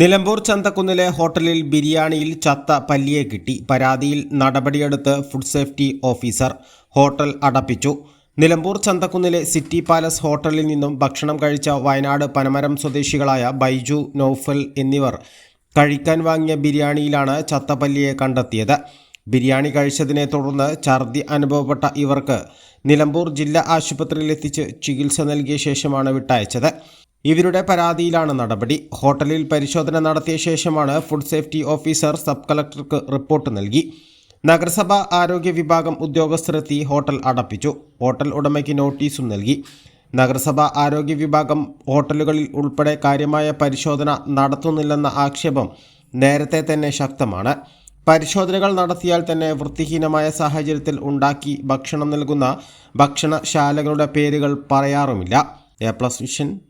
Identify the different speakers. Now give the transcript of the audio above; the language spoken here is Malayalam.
Speaker 1: നിലമ്പൂർ ചന്തക്കുന്നിലെ ഹോട്ടലിൽ ബിരിയാണിയിൽ ചത്ത പല്ലിയെ കിട്ടി. പരാതിയിൽ നടപടിയെടുത്ത് ഫുഡ് സേഫ്റ്റി ഓഫീസർ ഹോട്ടൽ അടപ്പിച്ചു. നിലമ്പൂർ ചന്തക്കുന്നിലെ സിറ്റി പാലസ് ഹോട്ടലിൽ നിന്നും ഭക്ഷണം കഴിച്ച വയനാട് പനമരം സ്വദേശികളായ ബൈജു നൌഫൽ എന്നിവർ കഴിക്കാൻ വാങ്ങിയ ബിരിയാണിയിലാണ് ചത്ത പല്ലിയെ കണ്ടെത്തിയത്. ബിരിയാണി കഴിച്ചതിനെ തുടർന്ന് ഛർദി അനുഭവപ്പെട്ട ഇവർക്ക് നിലമ്പൂർ ജില്ലാ ആശുപത്രിയിൽ എത്തിച്ച് ചികിത്സ നൽകിയ ശേഷമാണ് വിട്ടയച്ചത്. ഇവരുടെ പരാതിയിലാണ് നടപടി. ഹോട്ടലിൽ പരിശോധന നടത്തിയ ശേഷമാണ് ഫുഡ് സേഫ്റ്റി ഓഫീസർ സബ് കളക്ടർക്ക് റിപ്പോർട്ട് നൽകി. നഗരസഭ ആരോഗ്യ വിഭാഗം ഉദ്യോഗസ്ഥരെത്തി ഹോട്ടൽ അടപ്പിച്ചു. ഹോട്ടൽ ഉടമയ്ക്ക് നോട്ടീസും നൽകി. നഗരസഭ ആരോഗ്യ വിഭാഗം ഹോട്ടലുകളിൽ ഉൾപ്പെടെ കാര്യമായ പരിശോധന നടത്തുന്നില്ലെന്ന ആക്ഷേപം നേരത്തെ തന്നെ ശക്തമാണ്. പരിശോധനകൾ നടത്തിയാൽ തന്നെ വൃത്തിഹീനമായ സാഹചര്യത്തിൽ ഉണ്ടാക്കി ഭക്ഷണം നൽകുന്ന ഭക്ഷണശാലകളുടെ പേരുകൾ പറയാറുമില്ല. A plus vision